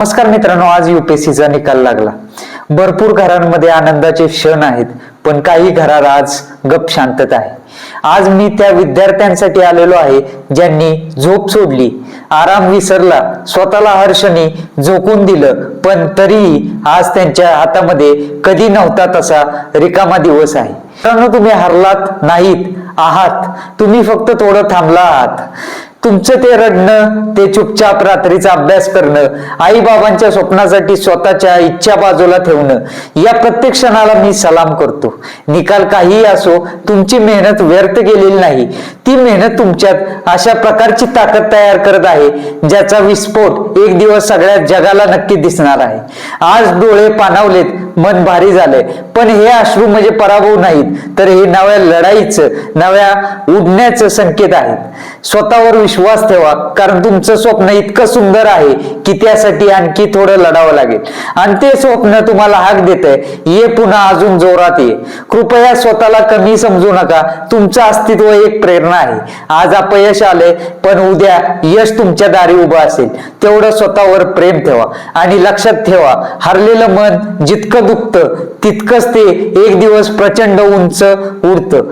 नमस्कार मित्रांनो आज युपीएससीचा निकाल लागला. भरपूर घरांमध्ये आनंदाचे क्षण आहेत पण काही घरात आज गप शांतता आहे. आज मी त्या विद्यार्थ्यांसाठी आलेलो आहे ज्यांनी झोप सोडली. आराम विसरला स्वतःला हर्षणी झोकून दिलं पण तरीही आज त्यांच्या हातामध्ये कधी नव्हता तसा रिकामा दिवस आहे. मित्रांनो तुम्ही हरलात नाहीत आहात. तुम्ही फक्त थोडं थांबला आहात. तुमचं ते रडणं ते चुपचाप रात्रीचा अभ्यास करणं आई बाबांच्या स्वप्नासाठी स्वतःच्या इच्छा बाजूला ठेवणं या प्रत्येक क्षणाला मी सलाम करतो. निकाल काहीही असो तुमची मेहनत व्यर्थ गेलेली नाही. ती मेहनत तुमच्यात अशा प्रकारची ताकद तयार करत आहे ज्याचा विस्फोट एक दिवस सगळ्या जगाला नक्की दिसणार आहे. आज डोळे पाणावलेत मन भारी झालंय. पण हे अश्रू म्हणजे पराभव नाहीत. तर हे नव्या लढाईचं नव्या उडण्याचं संकेत आहेत. स्वतःवर विश्वास ठेवा. कारण तुमचं स्वप्न इतकं सुंदर आहे की त्यासाठी आणखी थोडं लढावं लागेल. आणि ते स्वप्न तुम्हाला हाक देत आहे ये पुन्हा अजून जोरात ये. कृपया स्वतःला कमी समजू नका. तुमचं अस्तित्व एक प्रेरणा आहे. आज अपयश आले पण उद्या यश तुमच्या दारी उभं असेल. तेवढं स्वतःवर प्रेम ठेवा. आणि लक्षात ठेवा हरलेलं मन जितकं दुखतं. तितकंच ते एक दिवस प्रचंड उंच उडतं.